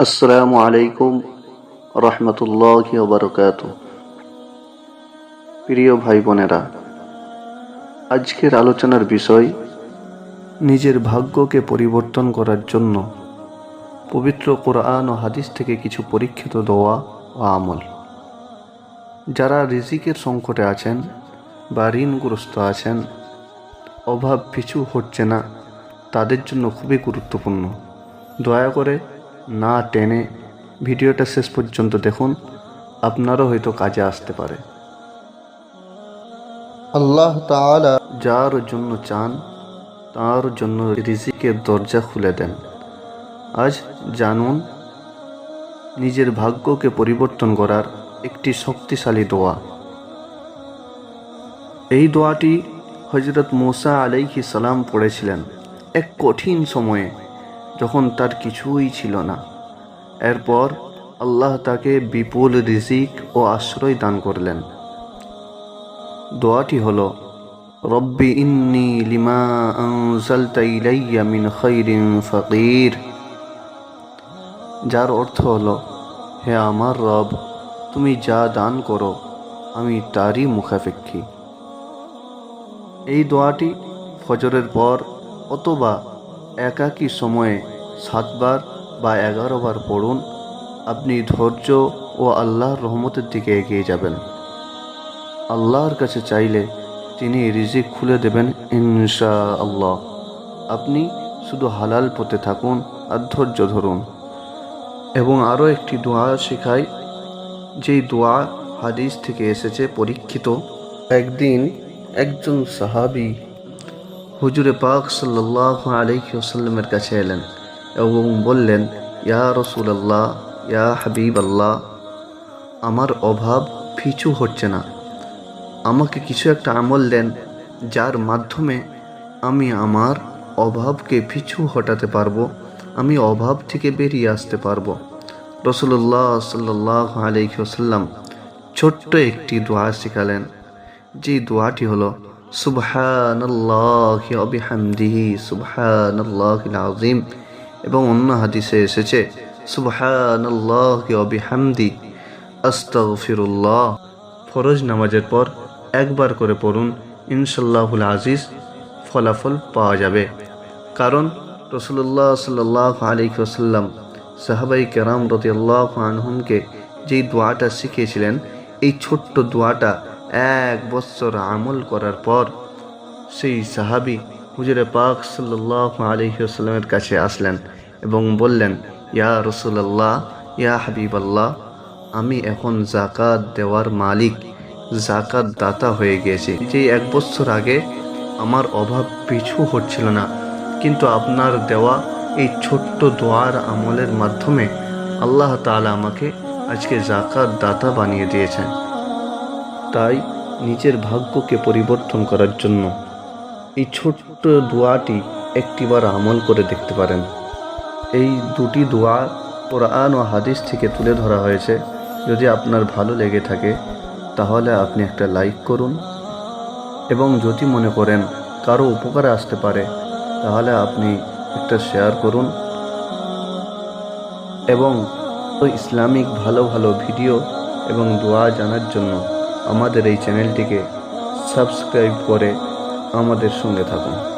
আসসালামু আলাইকুম রহমতুল্লাহ বারকাত প্রিয় ভাই বোনেরা, আজকের আলোচনার বিষয়, নিজের ভাগ্যকে পরিবর্তন করার জন্য পবিত্র কোরআন ও হাদিস থেকে কিছু পরীক্ষিত দোয়া ও আমল। যারা রিজিকের সংকটে আছেন বা ঋণগ্রস্ত আছেন, অভাব পিছু হচ্ছে না, তাদের জন্য খুবই গুরুত্বপূর্ণ। দয়া করে না টেনে ভিডিওটা শেষ পর্যন্ত দেখুন আপনারও হয়তো কাজে আসতে পারে। আল্লাহ তাআলা যার জন্য চান তার জন্য রিজিকের দরজা খুলে দেন। আজ জানুন নিজের ভাগ্যকে পরিবর্তন করার একটি শক্তিশালী দোয়া। এই দোয়াটি হজরত মোসা আলাইহি সালাম পড়েছিলেন এক কঠিন সময়ে। যখন তার কিছুই ছিল না। এরপর আল্লাহ তাকে বিপুল রিজিক ও আশ্রয় দান করলেন। দোয়াটি হলো, রব্বি ইন্নি লিমা ইলাইয়া মিন খাইরিন ফাকির যার অর্থ হল, হে আমার রব, তুমি যা দান করো, আমি তারই মুখাপেক্ষী এই দোয়াটি ফজরের পর অথবা একাকী সময়ে সাতবার বা এগারো বার পড়ুন, আপনি ধৈর্য ও আল্লাহর রহমতের দিকে এগিয়ে যাবেন। আল্লাহর কাছে চাইলে তিনি রিজিক খুলে দেবেন ইনশা আল্লাহ আপনি শুধু হালাল পথে থাকুন আর ধৈর্য ধরুন। এবং আরও একটি দোয়া শেখায় যেই দোয়া হাদিস থেকে এসেছে পরীক্ষিত, একদিন একজন সাহাবি হুজুরে পাক সাল্লাহ আলহি আসাল্লামের কাছে এলেন এবং বললেন, ইয়া রসুল আল্লাহ ইয়া হাবিব আল্লাহ আমার অভাব পিছু হচ্ছে না। আমাকে কিছু একটা আমল দেন, যার মাধ্যমে আমি আমার অভাবকে পিছু হটাতে পারব, আমি অভাব থেকে বেরিয়ে আসতে পারব। রসুল্লাহ সাল্লাহ আলহি আসাল্লাম ছোট্ট একটি দোয়া শেখালেন। যে দোয়াটি হলো সুবহানাল্লাহি ওয়া বিহামদিহি, সুবহানাল্লাহিল আযীম। এবং অন্য হাদিসে এসেছে, সুবহানাল্লাহি ওয়া বিহামদি, আস্তাগফিরুল্লাহ। ফরজ নামাজের পর একবার করে পড়ুন ইনশাল্লাহুল আজিজ, ফলাফল পাওয়া যাবে। কারণ রসুল্লাহ সাল্লাহ আলী ওসাল্লাম সাহাবাই কেরাম রতি আল্লাহ আনহুমকে যেই দোয়াটা শিখিয়েছিলেন, এই ছোট্ট দোয়াটা এক বৎসর আমল করার পর সেই সাহাবি হুজুরে পাক সাল্লাহ আলহিউসাল্লামের কাছে আসলেন এবং বললেন, ইয়া রসুল্লাহ ইয়া হাবিব আল্লাহ আমি এখন জাকাত দেওয়ার মালিক জাকাত দাতা হয়ে গিয়েছি। যে এক বছর আগে আমার অভাব পিছু হচ্ছিল না, কিন্তু আপনার দেওয়া এই ছোট্ট দোয়ার আমলের মাধ্যমে আল্লাহ তাআলা আমাকে আজকে জাকাত দাতা বানিয়ে দিয়েছেন। তাই নিজের ভাগ্যকে পরিবর্তন করার জন্য। এই ছোট্ট দোয়াটি একটিবার আমল করে দেখতে পারেন। এই দুটি দোয়া কোরআন ও হাদিস থেকে তুলে ধরা হয়েছে। যদি আপনার ভালো লেগে থাকে, তাহলে আপনি একটা লাইক করুন। এবং যদি মনে করেন কারও উপকারে আসতে পারে, তাহলে আপনি একটা শেয়ার করুন। এবং ইসলামিক ভালো ভালো ভিডিও এবং দোয়া জানার জন্য আমাদের এই চ্যানেলটিকে সাবস্ক্রাইব করে আমাদের সঙ্গে থাকুন।